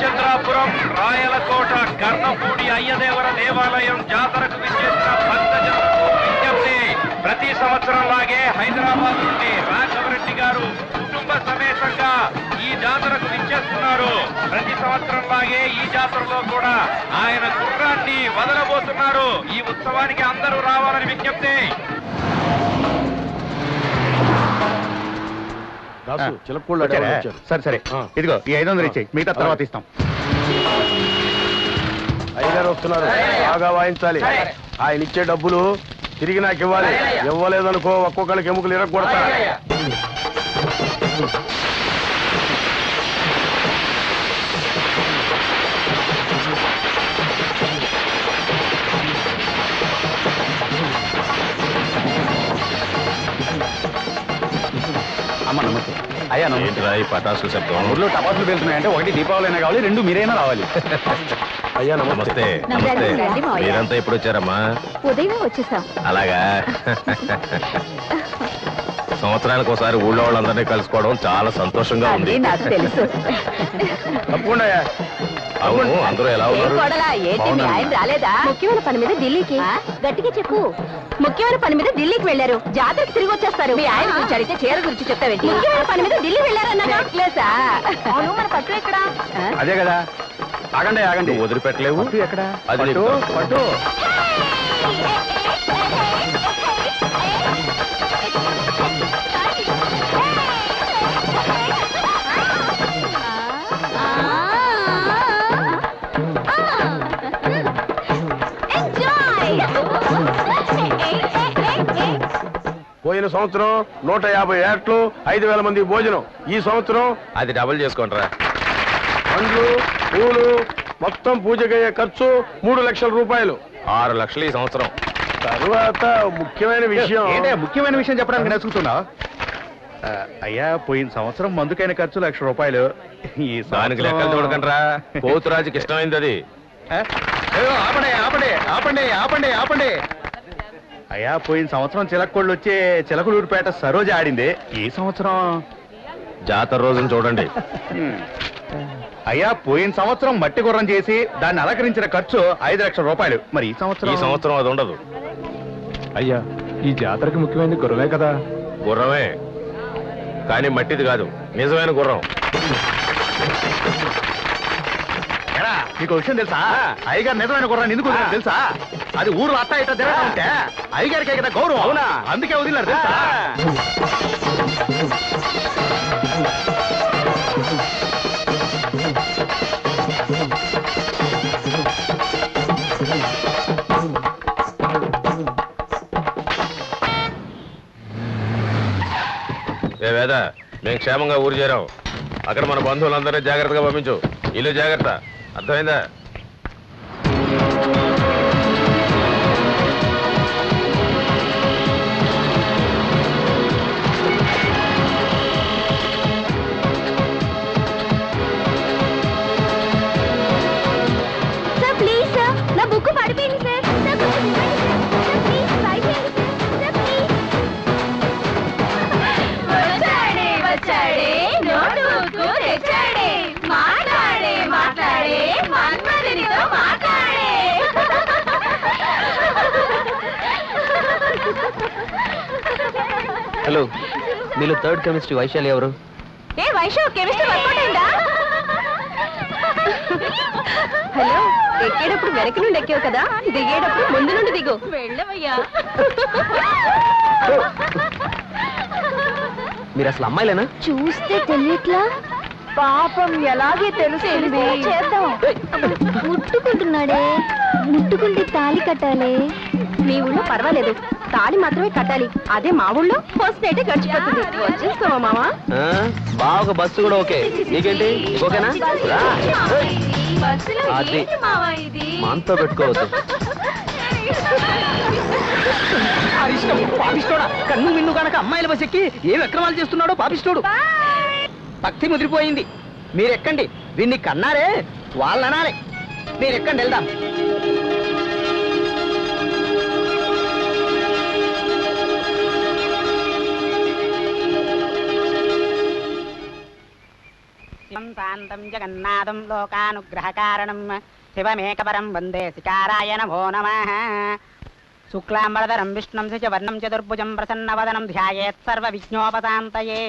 రామచంద్రాపురం రాయలకోట కర్ణపూడి అయ్యదేవర దేవాలయం జాతరకు విచ్చేసిన భక్తజనులకు విజ్ఞప్తి. ప్రతి సంవత్సరం లాగే హైదరాబాద్ నుండి రాఘవరెడ్డి గారు కుటుంబ సమేతంగా ఈ జాతరకు విచ్చేస్తున్నారు. ప్రతి సంవత్సరం లాగే ఈ జాతరలో కూడా ఆయన గుర్రాన్ని వదలబోతున్నారు. ఈ ఉత్సవానికి అందరూ రావాలని విజ్ఞప్తి. దాసు చిలకూళ్ళు అడేవాళ్ళు వచ్చారు? సరే సరే. ఆ. ఇదిగో ఈ ఐదు వందలు ఇచ్చేయి మిగతా తర్వాత ఇస్తాం. అయ్యగారు వస్తున్నారు. బాగా వాయించాలి. ఆయన ఇచ్చే డబ్బులు తిరిగి నాకు ఇవ్వాలి. ఇవ్వలేదనుకో ఒక్కొక్కరికి ఎముకలు ఇరగొడతా. అమ్మ నమస్తే అయ్యా నమస్తే. ఏంటిరా ఈ పటాసుల శబ్దం? ఊర్లో టపాసులు వెళ్తున్నాయంటే ఒకటి దీపావళి అయినా కావాలి రెండు మీరైనా రావాలి. అయ్యా నమస్తే. నమస్తే. మీరంతా ఎప్పుడు వచ్చారమ్మా? ఉదయమే వచ్చేసాం. అలాగా? సంవత్సరానికి ఒకసారి ఊళ్ళో వాళ్ళందరినీ కలుసుకోవడం చాలా సంతోషంగా ఉంది. అది నాకు తెలుసు. తప్పకుండా అవును అందరూ ఎలా ఏం ఉన్నారు? కోడలా ఏంటి మీ ఆయన రాలేదా? ముఖ్యమైన పని మీద ఢిల్లీకి. గట్టిగా చెప్పు. ముఖ్యమైన పని మీద ఢిల్లీకి వెళ్ళారు. జాతరకి తిరిగి వచ్చేస్తారు. మీ ఆయన గురించి అడిగితే చీర గురించి చెప్తావేంటి? ముఖ్యమైన పని మీద ఢిల్లీ వెళ్ళారన్నా నెక్లెసా అవును మన పట్టు ఎక్కడ? అదే కదా. ఆగండి ఆగండి. వదిలిపెట్టలేవు. పట్టు ఎక్కడ? అది పట్టు. పోయిన సంవత్సరం నూట యాభై ఏట్లు ఐదు వేల మంది భోజనం. ఈ సంవత్సరం అది డబుల్ చేసుకోండిరా పండ్లు పూలు మొత్తం పూజకయ్యే ఖర్చు మూడు లక్షల రూపాయలు. ఆరు లక్షలు ఈ సంవత్సరం. తరువాత ముఖ్యమైన విషయం. ఏంటే ముఖ్యమైన విషయం చెప్పడానికి నచ్చుతున్నా అయ్యా పోయిన సంవత్సరం మందుకైన ఖర్చు లక్ష రూపాయలు. ఈ దానికి లెక్కలు చూడకండిరా. పోతురాజుకి ఇష్టమైంది అది. ఆపండి ఆపండి ఆపండి ఆపండి ఆపండి. అయ్యా పోయిన సంవత్సరం చిలక్కోళ్ళు వచ్చే చిలకలూరుపేట సరోజ ఆడింది. ఈ సంవత్సరం? జాతర రోజున చూడండి. అయ్యా పోయిన సంవత్సరం మట్టి గుర్రం చేసి దాన్ని అలంకరించిన ఖర్చు ఐదు లక్షల రూపాయలు. మరి ఈ సంవత్సరం? ఈ సంవత్సరం అది ఉండదు. అయ్యా ఈ జాతరకి ముఖ్యమైనది గుర్రమే కదా? గుర్రమే. కానీ మట్టిది కాదు. నిజమైన గుర్రం. ఎరా, నీకు విషయం తెలుసా? అయ్యగారు నిజమైన గుర్రాన్ని ఎందుకు వదిలారు తెలుసా? అది ఊరు అట్ట ఇట్ట తిరగడం ఉంటే అయ్యగారికే కదా గౌరవం. అవునా? అందుకే వదిలినారు తెలుసా? ఏ వేద మేము క్షేమంగా ఊరు చేరాం. అక్కడ మన బంధువులందరినీ జాగ్రత్తగా పంపించు. ఇల్లు జాగ్రత్త. అర్థమైందా? హలో మీలో థర్డ్ కెమిస్ట్రీ వైశాలి ఎవరు? ఏ వైషు కెమిస్ట్రీ వర్కౌట్ అయిందా? హలో ఎక్కేటప్పుడు వెనక నుండి ఎక్కావు కదా దిగేటప్పుడు ముందు నుండి దిగు. వెళ్ళవయ్యా. మీరు అసలు అమ్మాయిలేనా? చూస్తే తెలియట్లా? పాపం ఎలాగే తెలుస్తుంది? చేద్దాం. ముట్టుకుంటున్నాడే ముట్టుకుంటే తాళి కట్టాలి. మీ ఊళ్ళో పర్వాలేదు. తాళి మాత్రమే కట్టాలి. అదే మా ఊళ్ళో ఫస్ట్ నైటే గడిచిపోతుంది. వచ్చేస్తావా మామా ఆ, బాగా బస్సు కూడా ఓకే. నీకేంటి? ఓకేనా? రా. అది. మనతో పెట్టుకోవద్దు. పాపిస్తోడా కన్ను మిన్ను గనక అమ్మాయిల బస్ ఎక్కి ఏ విక్రమాలు చేస్తున్నాడో పాపిస్తోడు భక్తి ముదిరిపోయింది. మీరెక్కండి. వీడిని కన్నారే వాళ్ళనాలే మీరెక్కండి వెళ్దాం. శాంతం జగన్నాథం లోకానుగ్రహకారణం శివమేకపరం వందే శికారాయ నమో నమ. శుక్లాంబరధరం విష్ణుం శశవర్ణం చతుర్భుజం ప్రసన్నవదనం ధ్యాయేత్ సర్వ విఘ్నోపశాంతయే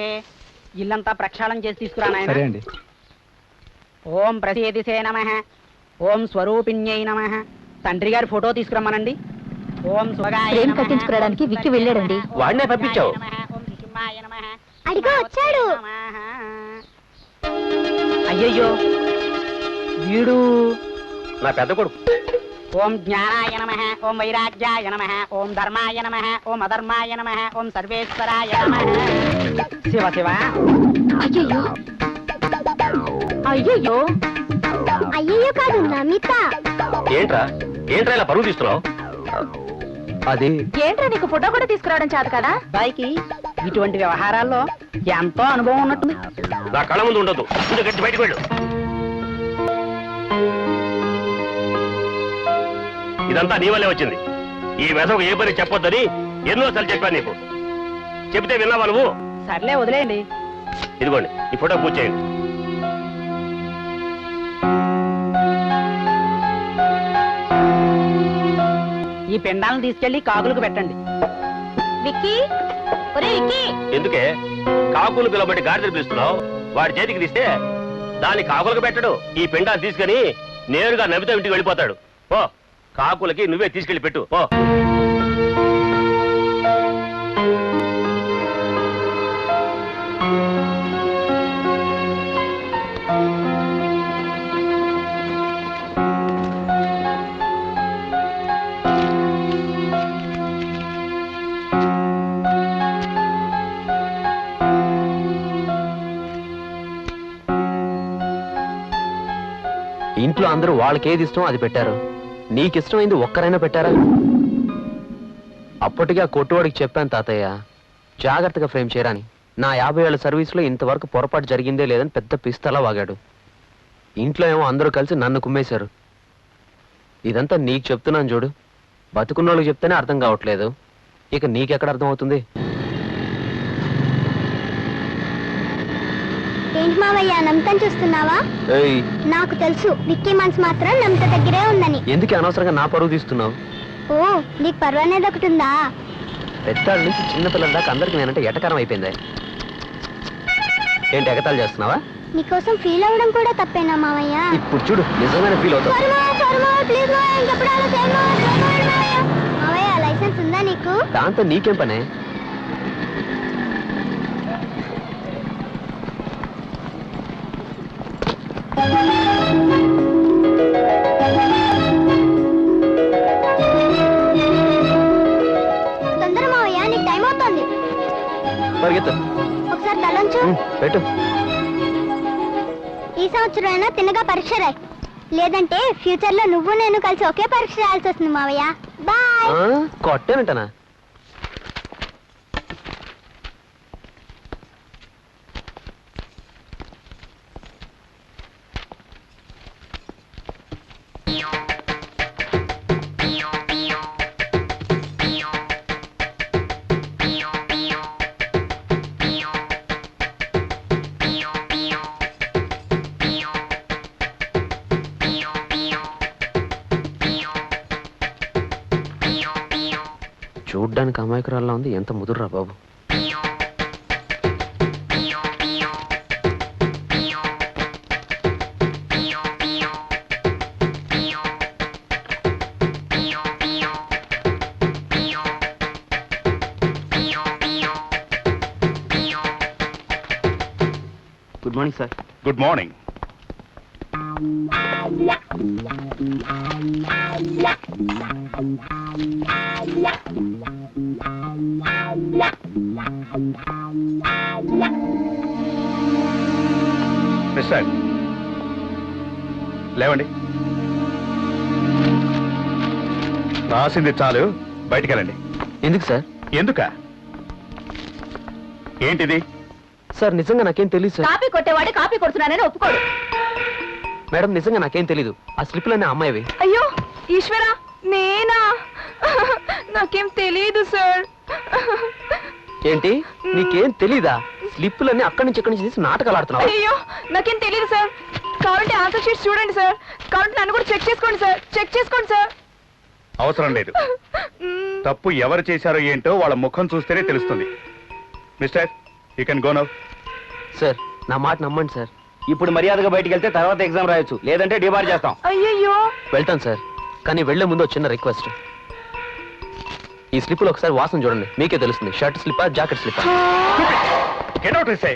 ఇల్లంతా ప్రక్షాళన చేసి తీసుకురా సరే నాయన అండి. ఓం ప్రసేదిసే నమ. ఓం స్వరూపిణ్యై నమ. తండ్రి గారి ఫోటో తీసుకురమ్మనండి. ఓం నమః, కట్టించుకురావడానికి విక్కి వెళ్ళాడండి. వాడినే పంపించావు. ఓం శిశుమాయ నమః, అడిగో వచ్చాడు. అయ్యయ్యో. వీడు నా పెద్ద కొడుకు. ఓం జ్ఞానాయ నమ ఓం వైరాగ్యాయ నమ ఓం ధర్మాయ నమ ఓం అధర్మాయ నమ ఓం సర్వేశ్వరాయ నమ. శివ శివ. అయ్యయ్యో. అయ్యయ్యో. అయ్యయ్యో కాదు నమిత. ఏంట్రా? ఏంట్రా ఇలా పరువు తీస్తున్నావు? అది ఏంట్రా నీకు ఫోటో కూడా తీసుకురావడం చేత కదా? అబ్బాయికి ఇటువంటి వ్యవహారాల్లో ఎంతో అనుభవం ఉన్నట్టుంది. నా కళ్ళ ముందు ఉండదు ముందు గట్టి బయటకు వెళ్ళు. ఇదంతా నీ వల్లే వచ్చింది. ఈ వెధకు ఏ పని చెప్పొద్దని ఎన్నోసార్లు చెప్పాను నీకు. చెబితే విన్నావా నువ్వు? సర్లే వదిలేయండి. ఇదిగోండి ఈ ఫోటో పూజ చేయండి. ఈ పిండాలను తీసుకెళ్ళి కాకులకు పెట్టండి. విక్కీ ఎందుకే? కాకులు పిలబడి గాడిదలు పిలుస్తున్నావు? వాడి చేతికి తీస్తే దాన్ని కాకులకు పెట్టడు. ఈ పిండాన్ని తీసుకుని నేరుగా నబిత ఇంటికి వెళ్ళిపోతాడు. ఓ కాకులకి నువ్వే తీసుకెళ్ళి పెట్టు. ఓ అందరూ వాళ్ళకి ఏది ఇష్టం అది పెట్టారు. నీకిష్టమైంది ఒక్కరైనా పెట్టారా? అప్పటికి ఆ కొట్టువాడికి చెప్పాను తాతయ్య జాగ్రత్తగా ఫ్రేమ్ చేయరాని. నా యాభై ఏళ్ళ సర్వీస్లో ఇంతవరకు పొరపాటు జరిగిందే లేదని పెద్ద పిస్తలా వాగాడు. ఇంట్లో ఏమో అందరూ కలిసి నన్ను కుమ్మేశారు. ఇదంతా నీకు చెప్తున్నాను చూడు. బతుకున్నోళ్ళకి చెప్తేనే అర్థం కావట్లేదు. ఇక నీకెక్కడ అర్థమవుతుంది అవుతుంది ఏంటి మావయ్య నమ్తని చూస్తున్నావా? నాకు తెలుసు విక్కీ మనసు మాత్రం నమ్త దగ్గరే ఉందని. ఎందుకు అనవసరంగా నా పరువు తీస్తున్నావు? ఓ నీకు పర్వాలేదు ఒకటి ఉందా? పెద్దాళ్ళ నుంచి చిన్నపిల్లల దాకా అందరికి నేనంటే ఎటకారం అయిపోయింది? ఏంటి ఎగతాలు చేస్తున్నావా? నీకోసం ఫీల్ అవ్వడం కూడా తప్పేనా మావయ్య ఇప్పుడు చూడు నిజమైన ఫీల్ అవుతావు. మావయ్య. మావయ్య. లైసెన్స్ ఉందా నీకు? దాంతో నీకేం పనే తొందర మావయ్య నీకు టైం అవుతోంది పరిగెత్తు. ఒకసారి తలంచు. ఉమ్, పెట్టు. ఈ సంవత్సరం అయినా తిన్నగా పరీక్ష రాయి. లేదంటే ఫ్యూచర్లో నువ్వు నేను కలిసి ఒకే పరీక్ష రాయాల్సి వస్తుంది మావయ్య. బాయ్ కొట్టానంటనా? చూడ్డానికి అమాయకురాల్లా ఉంది. ఎంత ముదురురా బాబు. Good morning sir good morning mister లేవండి. రాసింది చాలు బయటికెళ్ళండి. ఎందుకు సార్? ఎందుక? ఏంటిది? సార్ నిజంగా నాకేం తెలియదు సార్. కాపీ కొట్టేవాడే కాపీ కొడుతున్నానని ఒప్పుకోడు. మేడం నిజంగా నాకేం తెలీదు. ఆ స్లిప్లన్నీ అమ్మాయివి. అయ్యో ఈశ్వర నేనా? నాకేం తెలియదు సార్. ఏంటి? నీకేం తెలీదా? స్లిప్పులన్నీ అక్కడి నుంచి ఇక్కడి నుంచి తీసి నాటకాలు ఆడుతున్నావు? అయ్యో నాకేం తెలియదు సార్. కావాలంటే ఆన్సర్ షీట్స్ చూడండి సార్. కావాలంటే నన్ను కూడా చెక్ చేసుకోండి సార్. చెక్ చేసుకోండి సార్. అవసరం లేదు. తప్పు ఎవరు చేశారో ఏంటో వాళ్ళ ముఖం చూస్తేనే తెలుస్తుంది. Mister you can go now sir నా మాట నమ్మండి సార్. ఇప్పుడు మర్యాదగా బయటికి వెళ్తే తర్వాత ఎగ్జామ్ రాయొచ్చు. లేదంటే డిబార్ చేస్తాం. అయ్యయ్యో. వెళ్తాను సార్. కానీ వెళ్ళే ముందు ఒక చిన్న రిక్వెస్ట్. ఈ స్లిప్పులు ఒకసారి వాసన చూడండి. మీకే తెలుస్తుంది. షర్ట్ స్లిప్పా జాకెట్ స్లిప్పా? గెట్ అవుట్ సే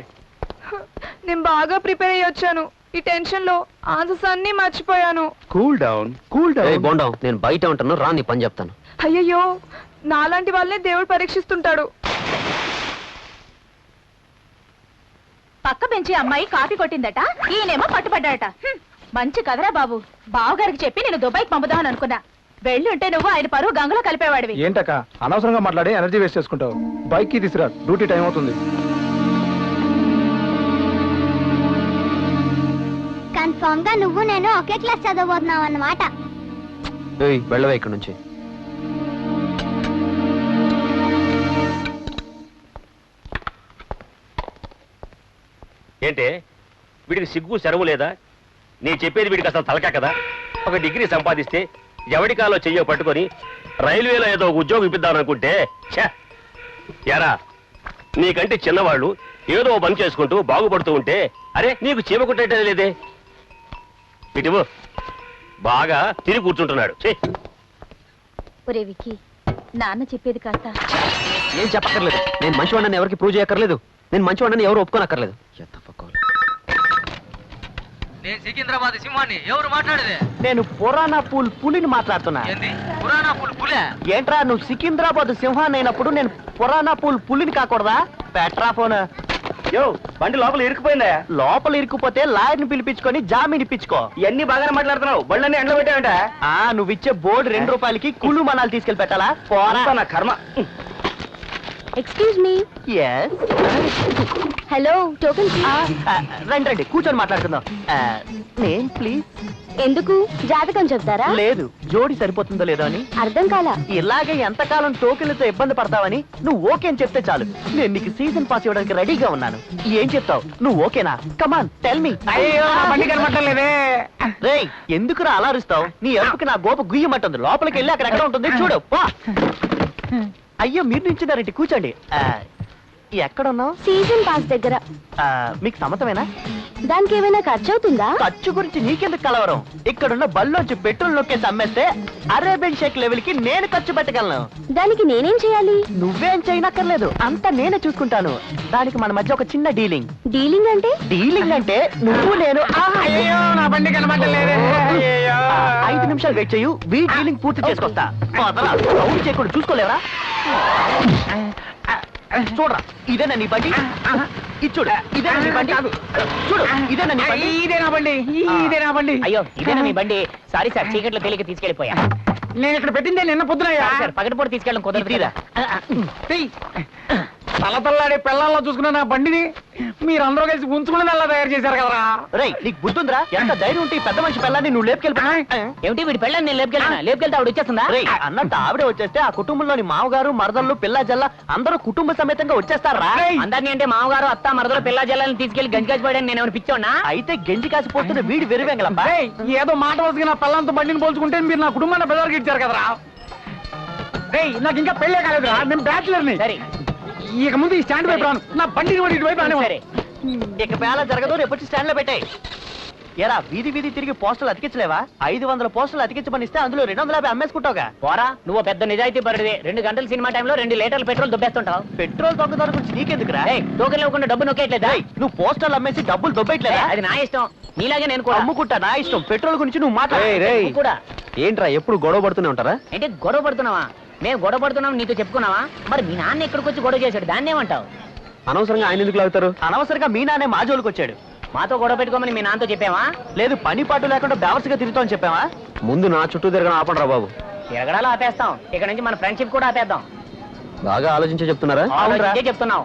నేను బాగా ప్రిపేర్ అయ్యి వచ్చాను. ఈ టెన్షన్లో ఆన్సర్స్ అన్ని మర్చిపోయాను. కూల్ డౌన్ కూల్ ఏ డౌన్ బోండాం నేను బయట ఉంటాను. రా నీ పని చెప్తాను. అయ్యయ్యో నాలాంటి వాళ్ళనే దేవుడు పరీక్షిస్తుంటాడు. పక్క బెంచి అమ్మాయి కాపీ కొట్టిందట. ఈయనేమో పట్టుబడ్డాడట. మంచి కదరా బాబు. బావగారికి చెప్పి నేను దుబాయ్కి పంపుదామని అనుకున్నా. వెళ్ళి ఉంటే నువ్వు ఆయన పరువు గంగలో కలిపేవాడివి. ఏంటక్క? అనవసరంగా మాట్లాడి ఎనర్జీ వేస్ట్ చేసుకుంటావు. బైక్కి తీసుకురా. డ్యూటీ టైం అవుతుంది. కన్ఫర్మ్గా నువ్వు నేను ఒకే క్లాస్ చదవబోతున్నావు అన్నమాట ఏయ్ వెళ్ళవే ఇక్కడ నుంచి. ఏంటే? వీడికి సిగ్గు సెరవు లేదా? నీ చెప్పేది వీడికి అసలు తలకా కదా? ఒక డిగ్రీ సంపాదిస్తే ఎవడి కాలో చెయ్యో పట్టుకొని రైల్వేలో ఏదో ఒక ఉద్యోగం ఇప్పిద్దాం అనుకుంటే ఛే! ఎరా నీకంటే చిన్నవాళ్ళు ఏదో పని చేసుకుంటూ బాగుపడుతూ ఉంటే అరే నీకు చీమ కుట్టేటే లేదే ఇటువు బాగా తిరిగి కూర్చుంటున్నాడు ఛీ! ఒరే విక్కీ నాన్న చెప్పేది కాస్త ఏం చెప్పక్కర్లేదు నేను మంచివాడిని ఎవరికి ప్రూవ్ చేయక్కర్లేదు నేను మంచివాడిని ఎవరు ఒప్పుకోనక్కర్లేదు. నేను సికింద్రాబాద్ సింహాన్ని ఎవరు మాట్లాడేది? నేను పురాణా పూల్ పులిని మాట్లాడుతున్నా. పురాణా పూల్ పులే? ఏంట్రా నువ్వు సికింద్రాబాద్ సింహాన్ని అయినప్పుడు నేను పురాణా పూల్ పులిని కాకూడదా? Petra phone. యో బండి లోపల ఇరుక్కుపోయిందా? లోపల ఇరుక్కుపోతే లాయర్ని పిలిపించుకొని జామీన్ ఇప్పించుకో ఇవన్నీ బాగానే మాట్లాడుతున్నావు. బండ్లన్నీ ఎండలో పెట్టావంట. ఆ నువ్వు ఇచ్చే బోర్డు రెండు రూపాయలకి కుళ్ళు మనాలు తీసుకెళ్ళి పెట్టాలా? పోరా. నా కర్మ. Excuse me Yes. Hello token రండి రండి కూర్చొని మాట్లాడుకుందాం. నేమ్ ప్లీజ్ ఎందుకు? జాతకం చెప్తారా? లేదు జోడి సరిపోతుందో లేదో అని. అర్థం కాలా? ఇలాగే ఎంతకాలం టోకెన్లతో ఇబ్బంది పడతావని నువ్వు ఓకే అని చెప్తే చాలు. నేను నీకు సీజన్ పాస్ ఇవ్వడానికి రెడీగా ఉన్నాను. ఏం చెప్తావు? నువ్వు ఓకేనా? కమాన్ టెల్ మీ రేయ్ ఎందుకురా అలా అరుస్తావు? నీ ఎరుపుకి నా గోప గుయ్యమంటుంది. లోపలికి వెళ్ళి అక్కడ ఎక్కడ ఉంటుంది చూడు. పా. అయ్యో మీరు నించున్నారండి కూర్చోండి. ఆ, ఎక్కడ ఉన్నావు సీజన్ పాస్ దగ్గర. మీకు సమ్మతమేనా? దానికి ఏమైనా ఖర్చు అవుతుందా ఖర్చు గురించి నీకెందుకు కలవరం? ఇక్కడున్న బల్లోంచి పెట్రోల్ నొక్కేసి అమ్మేస్తే అరేబియన్ షేక్ లెవెల్కి నేను ఖర్చు పెట్టగలను. దానికి నేనేం చేయాలి? నువ్వేం చేయనక్కర్లేదు. అంతా నేనే చూసుకుంటాను. దానికి మన మధ్య ఒక చిన్న డీలింగ్. డీలింగ్ అంటే? డీలింగ్ అంటే నువ్వు నేను నా బండి కనబడలేదే ఐదు నిమిషాలు వెయిట్ చేయు. వీ డీలింగ్ పూర్తి చేసుకొస్తా. చేయకుండా చూసుకోలేవరా? చూడరా. ఇదేనా నీ బండి? ఇది చూడు. ఇదేనా నీ బండి? చూడు. ఇదేనా నీ బండి? ఇదే నా బండి. ఇదే నా బండి. అయ్యో ఇదేనా నీ బండి? సారీ సార్ చీకట్లో తేలిక తీసుకెళ్ళిపోయా. నేను ఇక్కడ పెట్టిందే నిన్న పొద్దునయ్యా. సార్ పగటిపూట తీసుకెళ్ళడం కుదరదు కదా తల తల్లాడే పిల్లల్లో చూసుకున్న నా బండిని మీరందరూ కలిసి ఉంచుకుని అలా తయారు చేశారు కదరా. రేయ్ నీకు బుద్ధుందిరా? ఎంత ధైర్యం ఉంటే ఈ పెద్ద మనిషి పెళ్ళాన్ని నువ్వు లేపుకెళ్ళి ఏమిటి వీడి పెళ్ళాన్ని నేను లేపుకెళ్ళినా? లేపుకెళ్తే ఆవిడ వచ్చేస్తుందా? రేయ్ అన్నట్టు ఆవిడ వచ్చేస్తే ఆ కుటుంబంలోని మామగారు మరదళ్ళు పిల్ల జల్ల అందరూ కుటుంబ సమేతంగా వచ్చేస్తారా? అందరినీ అంటే మామగారు అత్త మరదలు పిల్ల జల్లని తీసుకెళ్ళి గంజి కాసిపోయాడని నేను పిచ్చోనా అయితే గంజి కాసిపోతున్న వీడి వెరువెంగలబ్బా ఏయ్, ఏదో మాట వస్తుంది నా పిల్లలతో బండిని పోల్చుకుంటే మీరు నా కుటుంబాన్ని బెదరికి ఇచ్చారు కదరా. రేయ్ నాకు ఇంకా పెళ్ళే కాలేదురా. నేను బ్యాచులర్ని. సరే. ఇక ముందు ఈ స్టాండ్ వైపు రాను. నా బండిని కూడా ఇటువైపు రానివ్వను. సరే. ఇక వేళ జరగదు రేపు వచ్చి స్టాండ్లో పెట్టాయి. ఎరా వీధి వీధి తిరిగి పోస్టులు అతికించలేవా? ఐదు వందల పోస్టులు అతికించమని ఇస్తే అందులో రెండు వందల యాభై అమ్మేసుకుంటావుగా. పోరా నువ్వు పెద్ద నిజాయితీ పరుడివి. రెండు గంటల సినిమా టైంలో రెండు లీటర్ల పెట్రోల్ దుబ్బేస్తుంటావు. పెట్రోల్ దొంగదాని గురించి నీకెందుకురా? టోకెన్ ఇవ్వకుండా డబ్బు నొక్కేయట్లేదా? నువ్వు పోస్టర్లు అమ్మేసి డబ్బులు దొబ్బేయట్లేదా? అది నా ఇష్టం. నీలాగే నేను కూడా. అమ్ముకుంటా నా ఇష్టం. పెట్రోల్ గురించి నువ్వు. మాట్లాడు. కూడా. ఏంట్రా ఎప్పుడు గొడవ పడుతూనే ఉంటారా? అంటే గొడవ పడుతున్నావా? మేము గొడవ పడుతున్నాం నీతో చెప్పుకున్నావా? మరి మీ నాన్న ఎక్కడికి వచ్చి గొడవ చేశాడు? దాన్ని ఏమంటావు? అనవసరంగా ఆయన ఎందుకు లాగుతారు? అనవసరంగా మీ నాన్నే మా జోలికి వచ్చాడు. మాతో గొడవ పెట్టుకోమని మీ నాన్నతో చెప్పావా? లేదు పని పాటు లేకుండా బేవర్స్గా తిరుగుతామని చెప్పావా? ముందు నా చుట్టూ తిరగడం ఆపండి రా బాబు. తిరగడాలు ఆపేస్తాం. ఇక్కడ నుంచి మన ఫ్రెండ్షిప్ కూడా ఆపేద్దాం. బాగా ఆలోచించే చెప్తున్నారా? చెప్తున్నావు.